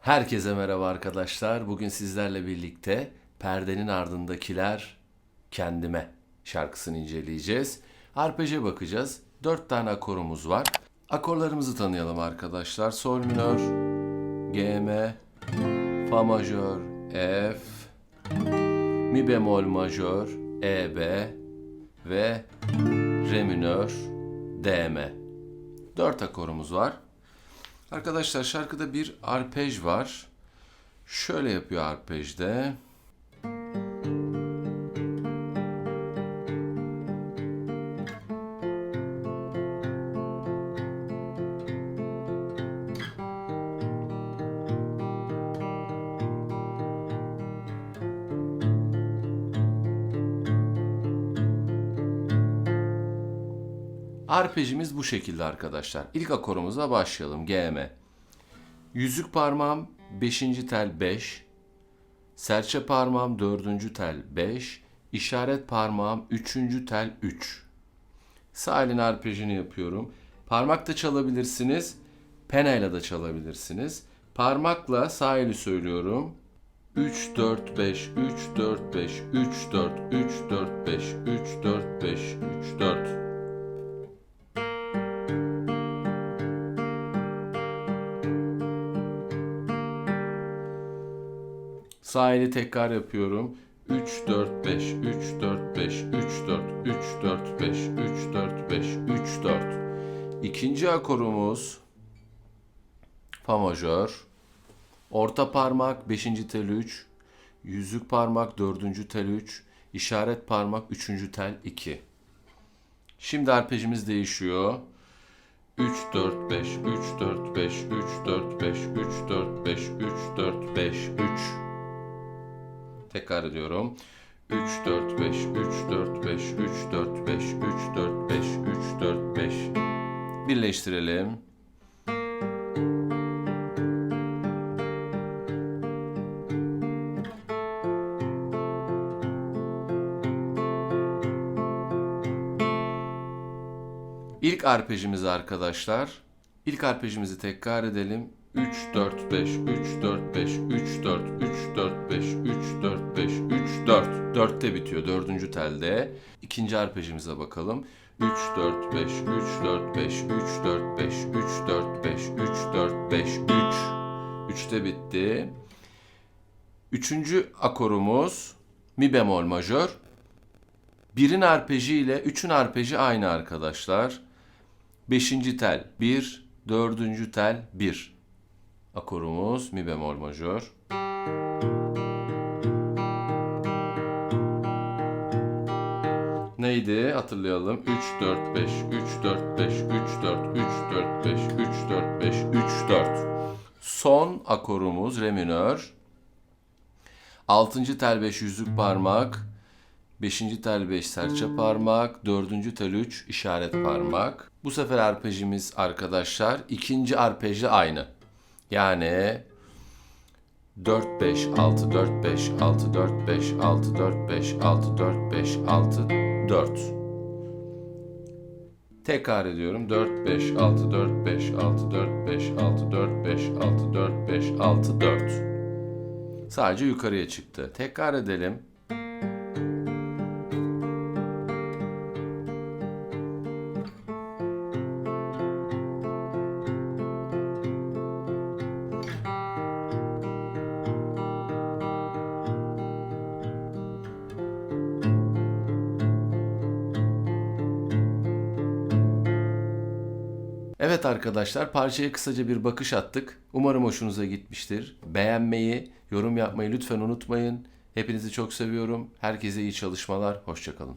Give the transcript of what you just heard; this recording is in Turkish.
Herkese merhaba arkadaşlar. Bugün sizlerle birlikte Perdenin Ardındakiler Kendime şarkısını inceleyeceğiz. Arpeje bakacağız. Dört tane akorumuz var. Akorlarımızı tanıyalım arkadaşlar. Sol minör, G, M, Fa majör, F, Mi bemol majör, E, B ve Re minör, D, M. Dört akorumuz var. Arkadaşlar şarkıda bir arpej var. Şöyle yapıyor arpejde. Arpejimiz bu şekilde arkadaşlar. İlk akorumuza başlayalım. G, M. Yüzük parmağım 5. tel 5. Serçe parmağım 4. tel 5. İşaret parmağım 3. tel 3. Sağ elin arpejini yapıyorum. Parmakla çalabilirsiniz. Penayla da çalabilirsiniz. Parmakla sağ eli söylüyorum. 3 4 5 3 4 5 3 4 3 4 5 3 4 5 Sağ tekrar yapıyorum. 3 4 5 3 4 5 3 4 3 4 5 3 4 5 3 4. İkinci akorumuz fa majör. Orta parmak 5. tel 3, yüzük parmak 4. tel 3, işaret parmak 3. tel 2. Şimdi arpejimiz değişiyor. 3 4 5 3 4 5 3 4 Tekrar ediyorum. 3 4 5 3 4 5 3 4 5 3 4 5 3 4 5 Birleştirelim. İlk arpejimiz arkadaşlar. İlk arpejimizi tekrar edelim. 3 4 5 3 4 5 3 4'te bitiyor dördüncü telde. İkinci arpejimize bakalım. 3 4 5 3 4 5 3 4 5 3 4 5 3 4 5 3 3'te bitti. Üçüncü akorumuz mi bemol majör. Birin arpeji ile üçün arpeji aynı arkadaşlar. Beşinci tel 1, dördüncü tel 1. Akorumuz mi bemol majör. Neydi? Hatırlayalım. 3 4 5 3 4 5 3 4 3 4 5 3 4 5 3 4. Son akorumuz re minör. 6. tel 5 yüzük parmak. 5. tel 5 serçe parmak, 4. tel 3 işaret parmak. Bu sefer arpejimiz arkadaşlar ikinci arpejle aynı. Yani 4 5 6 4 5 6 4 5 6 4 5 6 4 5 6 4. Tekrar ediyorum. 4 5 6 4 5 6 4 5 6 4 5 6 4 5 6 4. Sadece yukarıya çıktı. Tekrar edelim. Evet arkadaşlar parçaya kısaca bir bakış attık. Umarım hoşunuza gitmiştir. Beğenmeyi, yorum yapmayı lütfen unutmayın. Hepinizi çok seviyorum. Herkese iyi çalışmalar. Hoşçakalın.